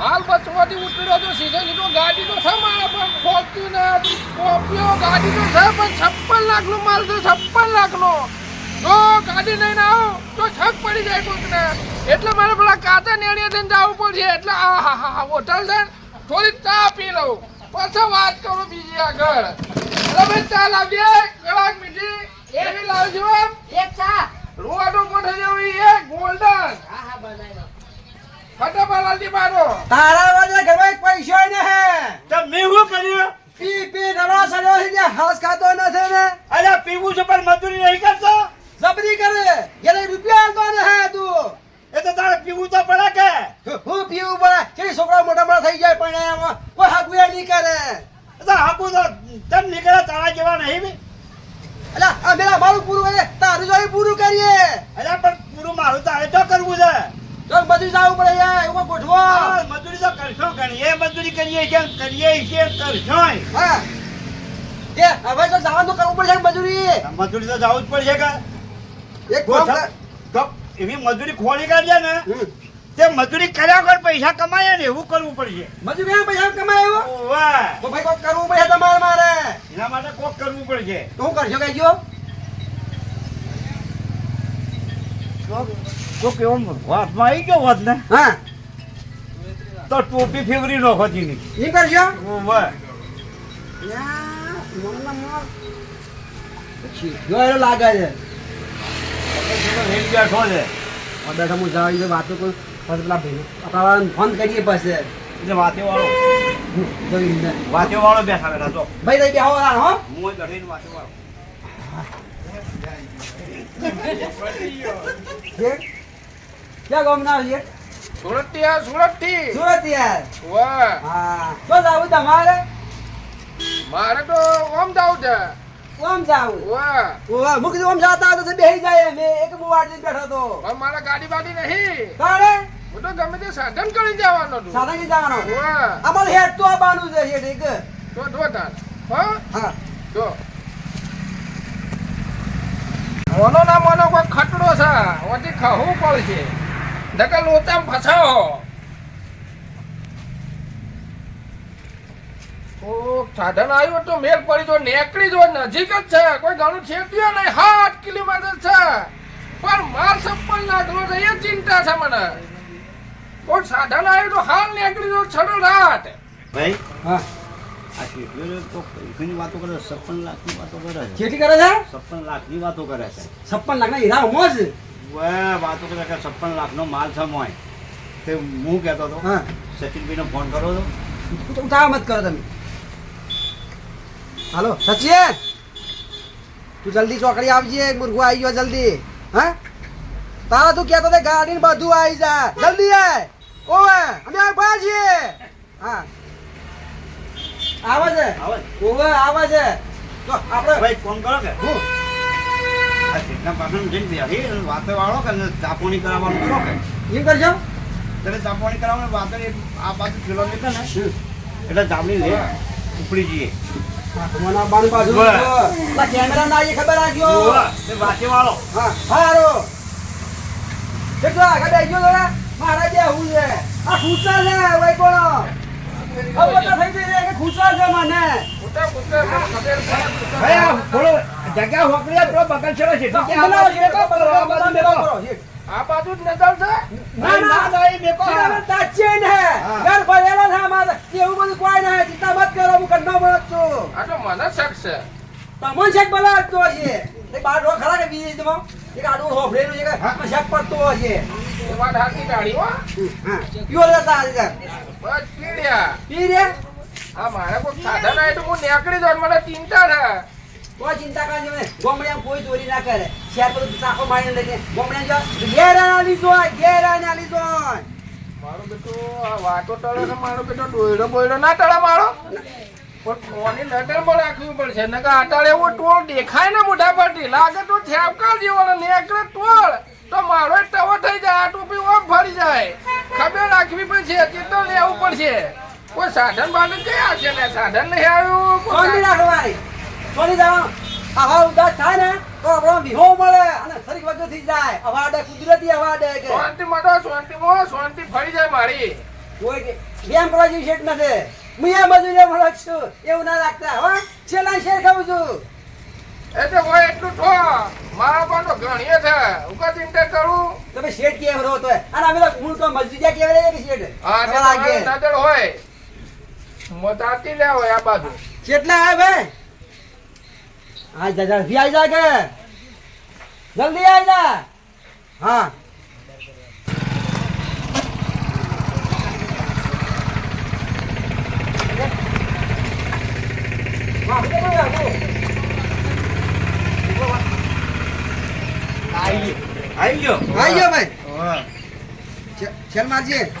હાલ બસમાંથી ઉતર્યો તો સીધો સીધો ગાડી તો છે મારા પણ ફોર્ચ્યુનર સ્કોર્પિયો ગાડી તો છે પણ છપ્પન લાખનો માલ છે છપ્પન લાખનો. જો ગાડી લઈને આવો તો છક પડી જાય કોઈકને એટલે મારે પેલા કાચા નેણીએ થઈને જવું પડશે. એટલે આ હા હા હા હોટલ છે થોડી ચા પી લઉં. પછી વાત કરું બીજી આગળ. એટલે ભાઈ ચા લાવજે. કડાક બીજી એવી લાવજો એક ચા. રૂવાડો મોઢે જેવી એક ગોલ્ડન. હા હા બનાવી ફટાફટ લાલજી મારો તારા વાજે ઘરમાં એક પૈસા ને હે. તો મેં શું કર્યું? પી પી રવા સડ્યો છે જે હાસ ખાતો નથી ને? અરે પીવું છું પણ મજૂરી નહીં કરતો? જબરી કરે. એને રૂપિયા આલતો ને હે તું. એ તો તારે પીવું તો પડે કે? હું પીવું પડે? કે છોકરા મોટા મોટા થઈ જાય પણ એમાં કોઈ હકુયા નહીં કરે. તો હાકું તો તમ નીકળે તારા જેવા નહીં અલા અમે મારું પૂરું કરીએ. તારું જોઈ પૂરું કરીએ. અરે પણ પૂરું મારું તારે તો કરવું છે. તો મજૂરી જવું પડે યાર એમાં ગોઠવો? મજૂરી તો કરશો ઘણી. એ મજૂરી કરીએ છે કરીએ છે કરશો હા. એ હવે તો જવાનું કરવું પડશે મજૂરી. મજૂરી તો જવું જ પડશે કે. એક ગોઠવ. એવી મજૂરી ખોલી કાઢજે ને તે મજૂરી કર્યા વગર પૈસા કમાય ને એવું કરવું પડશે. મજૂરી એમ પૈસા કમાય તો ભાઈ કોક કરવું પડશે તમારે મારે. એના માટે કોક કરવું પડશે. શું કરશો કઈ કરશો કહેજો તો કેવો વાતમાં આવી ગયો વાત ને હા. તો ટોપી ફેવરી નાખો એમ કરશો વાહ. લાગે છે. બેઠો છે. બેઠા હું જાવ એ વાતો કરું. પછી પેલા ભાઈ આપણા ફોન કરીએ પછી. એટલે વાતે વાળો વાતે વાળો બેઠા બેઠા તો ભાઈ તઈ બેહો હો. હું બેઠીને વાતે વાળો કે ક્યાં ગામ ના છે સુરતથી આ સુરત. યાર વાહ. હા. તો આવું તમારે? મારે તો ઓમ જાવ છે. ઓમ જાવું? વાહ. ઓવા મુક ઓમ જાતા તો બેહી જાય એક બુ વાડી બેઠો તો પણ મારે ગાડી બાડી નહીં. તારે? હું તો ગમે તે સાધન કરી જવાનો છું. સાદા કી જવાનો? વાહ. અમારે હેડ તો આવવાનું છે હેડ એક તો જો તાર. હા? હા. મોનો ના મોનો કોઈ ખટડો છે. ઓથી ખાવું પડશે. નકર લોચામ ફસાવો. સાધન આવ્યું તો મેળ પડી જો નેકળી જો નજીક જ છે. કોઈ ઘણું છેટ્યો નહીં. સાત કિલોમીટર છે. પણ માર સપ્પન નાખલો છે એ ચિંતા છે મને. કોઈ સાધન આવ્યું તો હાલ નેકળી જો છડો રાત. ભાઈ હા. આ વાતો કરે છપ્પન લાખની વાતો કરે છે. કરે છે? છપ્પન લાખની વાતો કરે છે. છપ્પન લાખ ના હીરા વાતો કરે કે છપ્પન લાખનો માલ છે મોય. તે હું કહેતો હતો. હા. સચિનભાઈને ફોન કરો તો તો મત કરો તમે. હાલો સચિન! તું જલ્દી ચોકડી આવજે મુર્ગો આવી ગયો જલ્દી. હા? તારા તું કહેતો ગાડી ને બધું આવી જા જલ્દી આય. ઓવે અમે આવ્યા છીએ. હા. આવે છે? ઓવે આવે છે. તો આપણે ભાઈ ફોન કરો કે? હું? આ શેઠના પાછળ જઈને બેસી અને વાળો કે ચાપોણી કરાવવાનું કરો કે? એમ કરજો. ત્યારે ચાપોણી કરાવવાનું વાતો આ બાજુ કિલોમીટર ને? એટલે જામણી લે ઉપડી જઈએ. મને બાણ બાજુ કેમેરા ના આવી ખબર રાખ્યો વાતે વાળો. હા હારો. કેટલા આગળ આવી ગયો મારા જે હું છે. આ ખુશા છે ભાઈ તો છે છે. ભાઈ જગ્યા આ પેલો બગલ છેડો છે. તો શેકો આ બાજુ શેક. જ નજર છે? ના ના ના, મેકો. શેકાને ને ઘર ભરેલો છે અમારે એવું બધું કોઈ નહીં ચિંતા મત કરો હું કંડો મળત છું. આ તો મને શક છે. તમને શેક બોલાવતો હશે. એ બાર રો ખરા કે બીજી તમે એક આડું હોફરેલું છે કે હાથમાં પડતો હશે. વાત હાથી ડાળી હો. હા. પીવો લેતા આજે બસ પીડ્યા. પી રે આ મારે કોઈ સાધન આવે તો હું નીકળી જાઉં મને ચિંતા છે. કોઈ ચિંતા કરજો ને ગોમડિયા કોઈ ચોરી ના કરે. શેર પર ચાકો મારીને લઈને ગોમડિયા જો ઘેરા ના લીધો ઘેરા ના લીધો મારો બેટો આ વાતો ટળે મારો બેટો ડોયડો બોયડો ના ટળે મારો. પણ કોની નજર પર રાખવી પડશે? નકર આટાળે એવો ટોળ દેખાય ને મોઢા પરથી. લાગે તો છેપકા જેવો ને નીકળે ટોળ. તો મારો ટવો થઈ જાય આ ટોપી ઓમ ફરી જાય. ખબર રાખવી પડશે કેટલો લેવું પડશે. કોઈ સાધન બાધન કઈ આવશે ને? સાધન નહીં આવ્યું કોઈ સોની રાખવાની સોની જવાનું આવા ઉદાસ થાય ને તો આપણો વિહો મળે અને શરીર વગર થઈ જાય. અવાડે કુદરતી અવાડે કે. શાંતિ મળો શાંતિ મો શાંતિ ફરી જાય મારી. કોઈ કે- બેમ કરવા જેવી શેઠ નથી. હું એ મજૂરી મળો છું. એવું ના રાખતા હો. છેલ્લા શેર ખાઉં છું. એટલે હોય એટલું ઠો મારા પણ તો ઘણીએ છે. હું કા ચિંતા કરું. તમે શેઠ કેમ રહો તો અને અમે તો હું તો મજૂરી કેમ રહે કે શેઠ. હા તે તમારા. નજર હોય મતાતી લે હોય આ બાજુ. કેટલા આવે ભાઈ? આ જા જલ્દી આવી જા કે. જલ્દી આવી જા. હા. વાહ, ઊભો રહો, આવી ગયો આવી ગયો ભાઈ છેલ મારજે છે.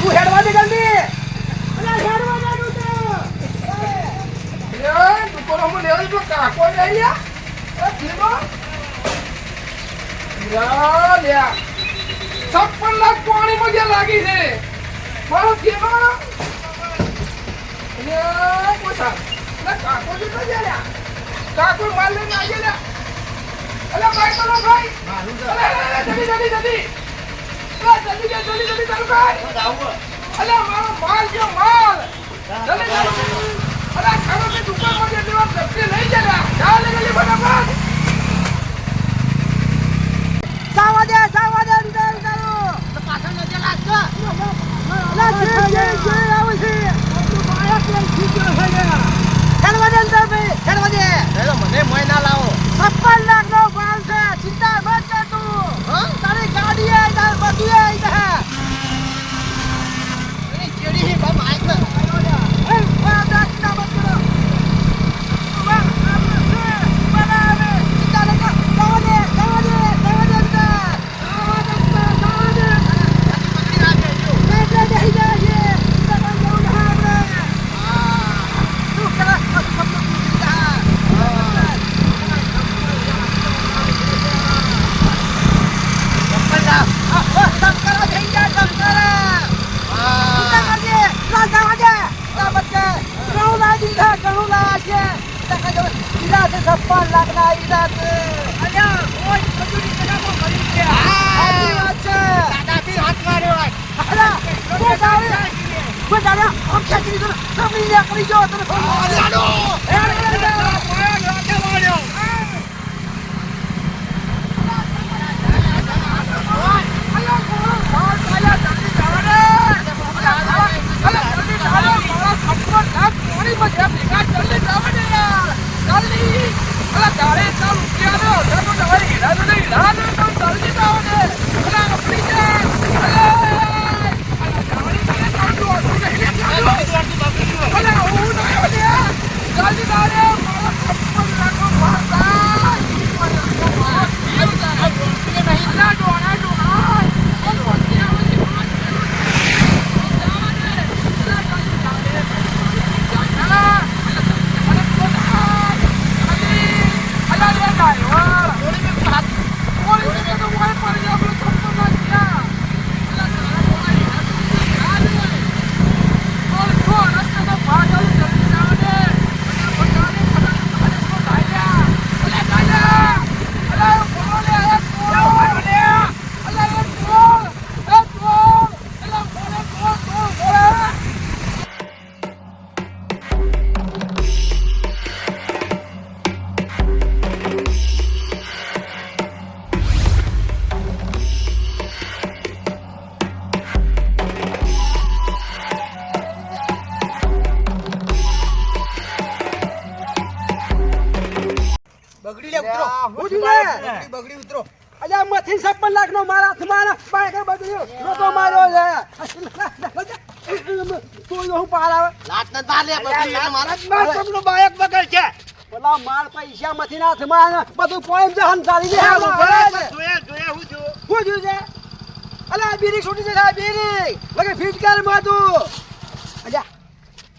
તું હેડવા દે જલ્દી. હેડવા. એ દુકાનોમાં લેવા તો કાકો લઈ લ્યા એ ધીમો લ્યા લ્યા છપ્પન લાખ પાણીમાં જે લાગી છે મારો ધીમો લ્યા પોસા લે કાકો જી તો લ્યા કાકો માલ લઈને આવી લ્યા અલે ભાઈ કરો ભાઈ અલે જલ્દી જલ્દી જલ્દી જલ્દી જલ્દી જલ્દી જલ્દી ચાલુ કર અલે મારો માલ જો માલ. જલ્દી જલ્દી અરે ખાનો કે દુકાનમાં જે લેવા ધક્કે લઈ જરા ચાલ ગલી ફટાફટ સાવા દે, સાવા દે, ઉતાર, ઉતારો. અલા, જે, જે, જે આવે છે. હેડવા દે અંદર ભાઈ, હેડવા દે. મને મોય ના લાવો છપ્પન લાખનો માલ છે, ચિંતા મત કર તું. તારી ગાડી આઈ જાય, બધું આઈ જાય. એ, વાહ, ના, ચિંતા મત કરો. વાહ, આવે છે, વાહ, આવે. ચિંતા ન કર. જવા દે, જવા દે, જવા દે અંદર. જવા દે અંદર, જવા દે. એટલે બેસી જાય છે. ચિંતા ન કરવું ના આપણે. તું કલા, આ સપનું ચિંતા. ચિંતા કરજે. ના, જવા દે. ના, મત કર. ઘણું લાવી દીધા, ઘણું લાવ્યા છે. કરજે. ઈરા છે, છપ્પન લાખના ઈરા છે. સાચી વાત છે. અલા, કોઈ દાડે, કોઈ દાડે આમ ખેંચી લીધું ને, સામે નીકળી ગયો તને ખબર છે? હેડ, હેડ, હેડ. બગડી બગડી ઉતરો. અલ્યા મથી છપ્પન લાખ નો મારા હાથમાં ને બાઈક બદલ્યો નતો માર્યો છે. તું હું પાર આવે. મારા તમનો બાયક બગડ છે. પેલા માલ પૈસા મથી ના હાથમાં બધું પોઈન્ટ જહન ચાલી જાય. હું જો છે અલ્યા બીરી છૂટી જશે બીરી. લગે ફીટ કર માતું અલ્યા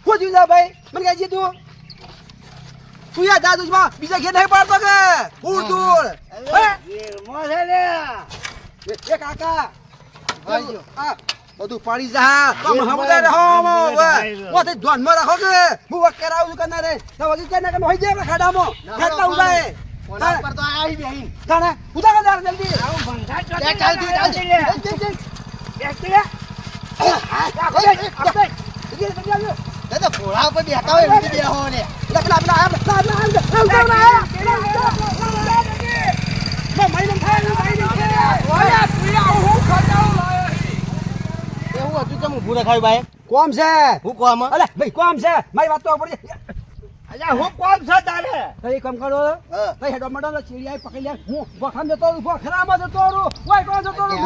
શું થયું ભાઈ. મને કહે તું. તું યાર દાદુ બીજા ઘેર નહીં પાડતો કે? છે લે. એ કાકા. જો. આ બધું પાડી જા. તો એ હમણાં રહો. મોતે ધ્યાનમાં રાખો કે? હું વક કરાવું છું કનારે તો વગી કે ના કે હોઈ જાય ખાડામાં. ના, ઉડાય કોના ઉપર તો આયા ઈ બેહીન. તાણે ઉડા કદાર જલ્દી. આવું ભંગાર ચોથી ચાલ ચાલતી લગાડે ચાલતી છે લે. ચાલતી એ તો ઘોડા ઉપર બેઠા હોય રીતે બેહો લે. ઓયા, તું આવું હું ખટાવું લાયો છે? એવું હતું તો હું ભૂરે ખાવી ભાઈ કોમ છે હું કોમ અલે ભાઈ કોમ છે મારી વાત તો પડી અલ્યા હું કોમ છે તારે કઈ કામ કરો. કઈ હેડો મડો ચીડિયા પકડી લે હું વખામ જતો રહું વખરામાં જતો રહું ઓય કોણ જતો રહું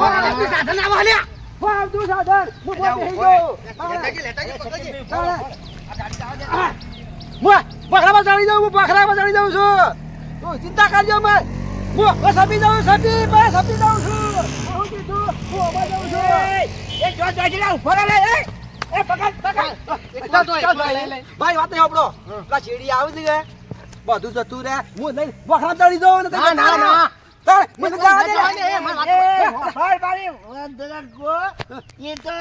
સાધન આવા લ્યા. હું આવજો અલ્યા, બેહી ઓય. ગયો બખરામાં ચડી જાઉં હું બખરામાં ચડી જાઉં છું. તું ચિંતા કરજો મત હું બસ સપી જાઉં સપી બસ સપી જાઉં છું. હું કીધું. હું અમાર જાઉં છું. એ જો જોજી ઊભો રહે એ એ પકડ પકડ. ભાઈ. વાત નહીં સાંભળો. પેલા ચીડી આવી છે. બધું જતું રહે. હું નહીં બખરામાં ચડી જાઉં ને ના, ના, ના. મને જવા દે. એ, ભાઈ, ભાઈ, વંદના કો, એ તો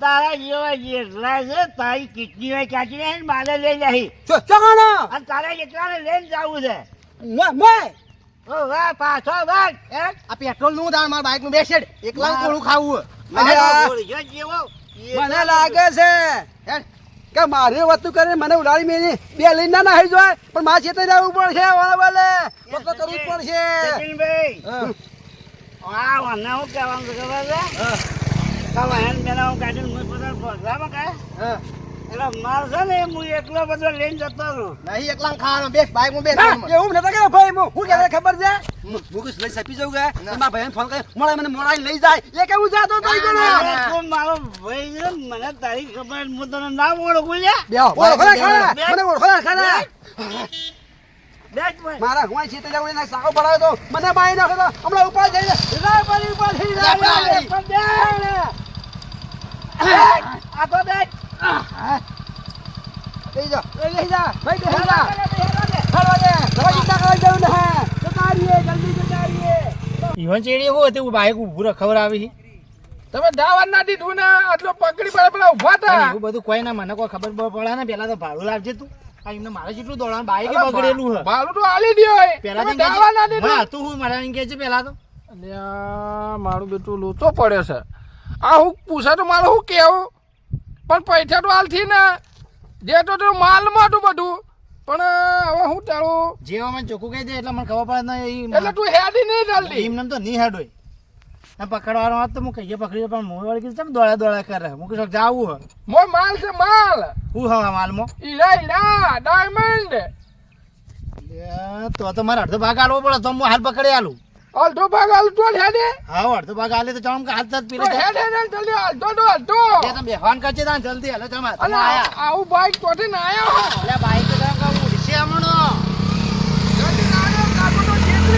તારા જેવા જેટલા છે તારી કિડની હોય ક્યાંથી લઈને મારે લઈ જાય? ચો અને તારા જેટલાને લઈને જવું છે? મોય મોય ઓ વાહ પાછો હે આ પેટ્રોલનું દાણ મારા બાઈકનું બેસેડ એકલા ખાવું. જેવો. મને લાગે છે. કે મારે વસ્તુ કરે મને ઉડાડી મેં બે લઈને ના નાહી જોય. પણ મારે ખેતર જવું પડશે વાળા વાલે તો કરવું જ પડશે. આ હું કહેવાનું છે ખબર છે? કાલ હેન પેલા હું કાઢીને બધા પ્રોગ્રામ એટલે માર છે ને હું એકલો બધો લઈને જતો રહું. નહીં એકલા ખાવાનો બેસ ભાઈ માં બેસ એવું નતા કે ભાઈ હું હું કહેતા ખબર છે? કીધું લઈ સપી જવું ગયા મારા ભાઈને ફોન કરે મળે મને મોડા લઈ જાય. એ કેવું જાતો તો. તું મારો ભાઈ છે મને તારી ખબર હું તને ના ઓળખું લે બે ઓળખો મને ઓળખો ભાઈ મારા હું ચેતે જવું એને સાકો પડાવ્યો તો મને બાઈ નાખો તો હમણાં ઉપર જઈ જાય. પડી ઉપર થઈ જાય. આ તો બેઠ લઈ જા. લઈ જા. ભાઈ બેહી જા. હાલો દે. હવે ચિંતા કરવા જવું ને જતા રહીએ જલ્દી ઈવન ચેડી હતું બાઈક ઉભું ખબર આવી? તમે દાવા ના દીધું ને આટલો પકડી પડે પેલા ઊભા હતા એવું બધું કોઈ ના મને કોઈ ખબર પડે ને પેલા તો ભાડું લાવજે તું. આ એમને મારે જેટલું દોડવાનું બાઈક બગડેલું હે. મારું તો આલી દ્યો હોય. પેલા તો દાવા ના દીધું. હતું હું મારા કે છે પેલા તો. મારું બેટું લોચો પડ્યો છે. આ હું પૂછા તો મારે શું કેવું? પણ પૈસા તો હાલથી ને. જે તો તે માલ માટું બધું. પણ હવે હું ટાળું? જેવા મને ચોખ્ખું કહી દે એટલે મને ખબર પડે ને એટલે તું હેડી નહીં જલ્દી એમને તો નહીં હેડોય આ પકડવાનો વાત તો હું કહીએ પકડી પણ મોય વાળી કીધું ચમ દોડા દોડા કરે. હું કીધું જાવું હે મોય માલ છે માલ. હું હવા માલમાં? ઈરા ઈરા ડાયમંડ લે, તો તો મારે અડધો ભાગ આલવો પડે તો હું હાલ પકડી આલું. અડધો ભાગ આલું તો હેડે. હા અડધો ભાગ આલે તો ચમ કે હાલ જ પીલે હેડ હેડ જલ્દી અડધો તો અડધો એ તમે બેહવાન કરજે તાન જલ્દી હાલો તમે તમે આયા. આવું બાઈક ચોથી ના આવ્યો એટલે બાઈક